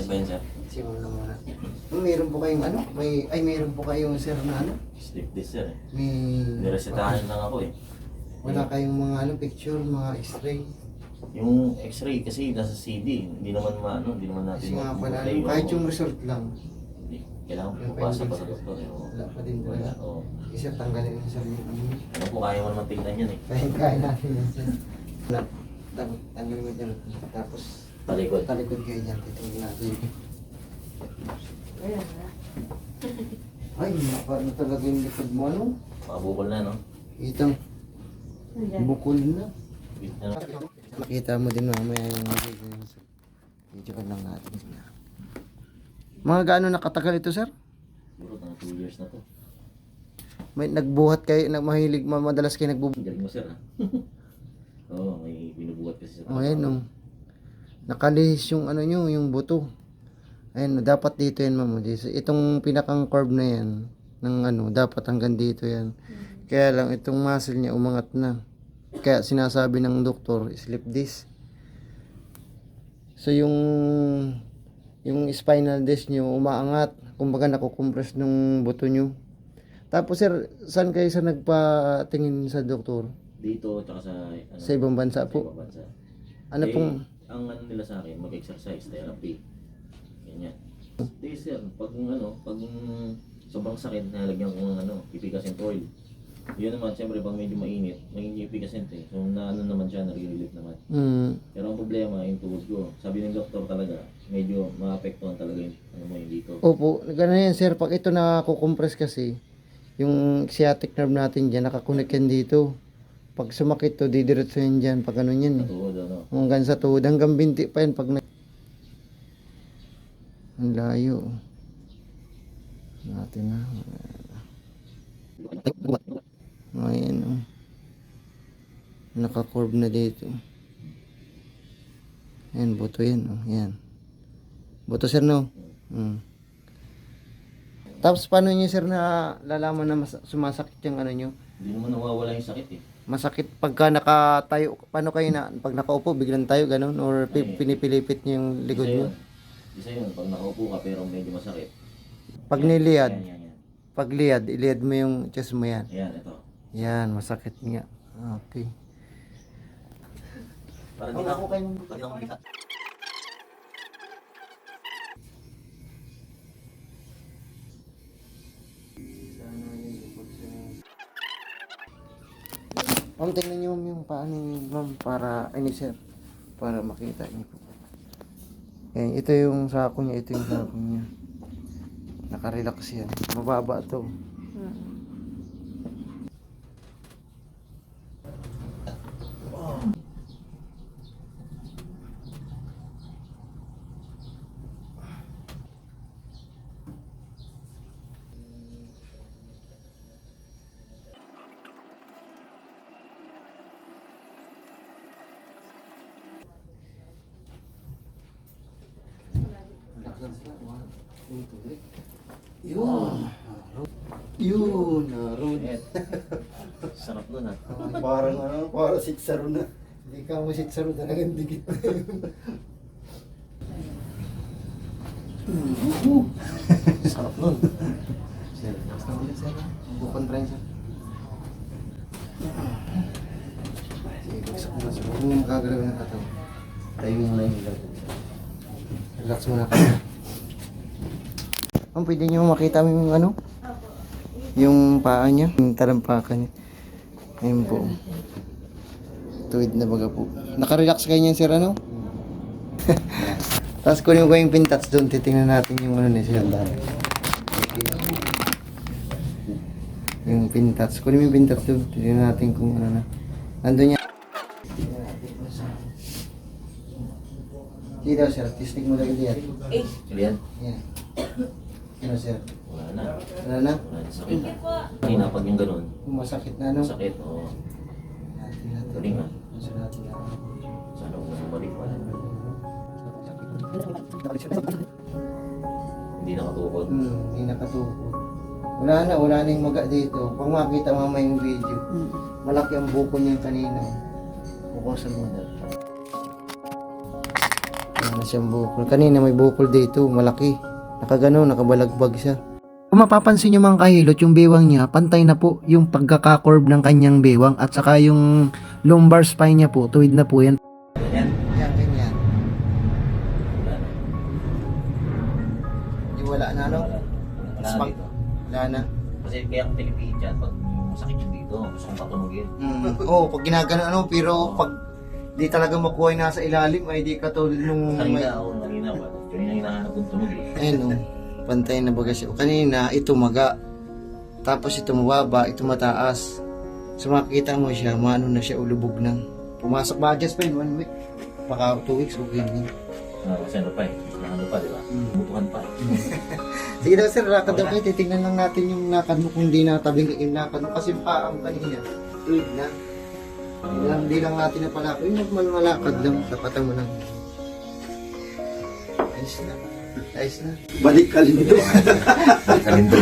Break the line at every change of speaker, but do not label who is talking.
Sakit ba yan, sir?
Na muna. Meron po kayong ano? May, ay, meron po kayong sir na ano?
Sleep this, sir. eh.
May...
Niresetahan lang ako eh.
Wala kayong mga ano, picture, mga x-ray.
Yung x-ray kasi nasa CD, hindi naman maano, hindi naman natin
Kasi nga pala,
ma-play,
ano, kahit yung result lang.
Hindi. Kailangan
Yung
pupasa pa sa
sir.
doktor. eh, oo.
Wala pa din
Wala,
talaga.
oo.
Isa tanggalin yung sarili ko.
Ano po, kaya mo naman tingnan yan eh.
Kaya kaya natin yan sir. Wala. Tang- Tanggalin mo dyan. Tapos,
Talikod.
talikod kayo dyan. Titingnan natin. Ay, paano talaga yung likod mo ano?
Makabukol na, no?
Itang bukol na.
Na.
Makita mo din mamaya yung video. Video ka lang natin. Mga gaano nakatagal ito sir?
Siguro, mga 2 years na to.
May nagbuhat kayo, nag mahilig, ma- madalas kayo nagbubuhat.
Ang galing mo, sir, ha? Oo, may binubuhat kasi sa
O ayan oh. Nakalihis yung ano nyo, yung buto. Ayan, oh, dapat dito yan ma'am. Itong pinakang curve na yan, ng ano, dapat hanggang dito yan. Kaya lang, itong muscle niya umangat na. Kaya sinasabi ng doktor, slip disc. So yung yung spinal disc nyo umaangat. Kumbaga nakukompress nung buto nyo. Tapos sir, saan kayo sa nagpatingin sa doktor?
Dito, tsaka sa... Ano,
Sa ibang bansa
sa
po?
ibang bansa.
Ano
Eh,
pong...
Ang ano nila sa akin, mag-exercise, therapy. Ganyan. Di sir, pag ano, pag sobrang sakit, nalagyan ko ng ano, pipigasin oil. Yun naman, siyempre pag medyo mainit, maging pipigasin eh. So na ano naman siya, nare-relief naman.
Mm,
Pero ang problema, yung tuhod ko, sabi ng doktor talaga, medyo maapektuhan talaga yung ano mo yung dito.
Opo, gano'n yan sir. Pag ito nakakukompress kasi, yung sciatic nerve natin dyan, nakakunik yan dito. Pag sumakit to, didiretso yan dyan. Pag ano yan eh.
tuhod, ano.
Hanggang sa tuhod, hanggang binti pa yan. Pag na... Ang layo. Natin na. Ayan oh. Naka-curve na dito. Ayan, buto yan oh. Ayan. Buto sir no? Hmm. Tapos paano nyo sir na lalaman na mas- sumasakit yung ano nyo?
Hindi naman nawawala yung sakit eh.
Masakit pagka nakatayo. Paano kayo na, pag nakaupo, biglang tayo, ganun? Or pi- pinipilipit nyo yung likod
yun. Isa yun, pag nakaupo ka pero medyo masakit.
Pag
Yan,
niliyad,
Yan, yan, yan.
pag liyad, iliyad mo yung chest mo yan.
Yan, ito.
Yan, masakit nga. Okay.
Para di na ako kayo, para di na ako.
Ma'am, tingnan ma'am, yung paano yung ma'am para, ay ni sir, para makita niyo po. Yan, ito yung sako niya, ito yung sako niya. Nakarelax yan. Mababa to. Yun. Yun, naroon.
Sarap nun ha.
parang ano, parang sitsaro na. Hindi ka mo sitsaro talagang dikit na yun.
Sarap nun.
Sir, basta ulit sir. Bukontrain sir. Sige, bagsak mo na sir. Huwag mo makagalaw ng katawan. Tayo mo na yung ilaw. Relax muna ka. Ma'am, pwede niyo makita yung ano? Yung paa niya, yung talampakan niya. Ayun po. Tuwid na baga po. Nakarelax kayo niyan sir ano? Tapos kunin ko yung pintats doon, titingnan natin yung ano ni sir. Yung pintats. Kunin mo yung pintats doon, titingnan natin kung ano na. Nandun niya. Daw sir, tistig mo lang yan.
Actually yan,
Yan. Ano sir?
wala na.
Wala na?
Wala na sakit. Kanina pag yung ganun,
Kung masakit na ano?
sakit, oo.
Natin natin.
Galing ha.
Sa natin na.
Sana kung bumalik wala. Hindi nakatukod.
Hmm, hindi nakatukod. Wala na, wala na yung maga dito. Pag makita mama yung video, malaki ang buko niya kanina. Mga. Yan, na siyang bukol. Kanina may bukol dito, malaki. Nakagano, nakabalagbag siya. Kung mapapansin nyo mga kahilot, yung bewang niya, pantay na po yung pagkaka-curve ng kanyang bewang at saka yung lumbar spine niya po, tuwid na po yan.
Ganyan.
Yan, ganyan.
Wala na.
Di wala na, ano?
Wala. Na dito.
Wala na.
Kasi kaya akong pinipihit yan pag masakit yung dito. Gusto kong patunogin.
Mm. Oo, oh, pag ginagano, ano, pero pag di talaga makuha yung nasa ilalim, ay di katulad nung... may-
Kanina ako, kanina ba? Kanina hinahanap kong tunog eh.
Ayun oh, pantay na baga siya. Kanina, ito maga. Tapos ito mababa, ito mataas. So makikita mo siya, maano na siya, ulubog na. Pumasok ba just pa yun, one week. Baka two weeks, okay na.
Ah, kasi ano pa eh. Ano pa, di ba?
Mm.
Butuhan pa.
Sige daw sir, lakad daw kayo. Titignan lang natin yung lakad mo kung di natabing yung lakad mo. Kasi paam kanina, tuwid na. Lang, di lang natin na pala. Yung normal na lakad lang, tapatan mo lang. Ayos na. Ayos na. Balik ka lindo.
Kalindo.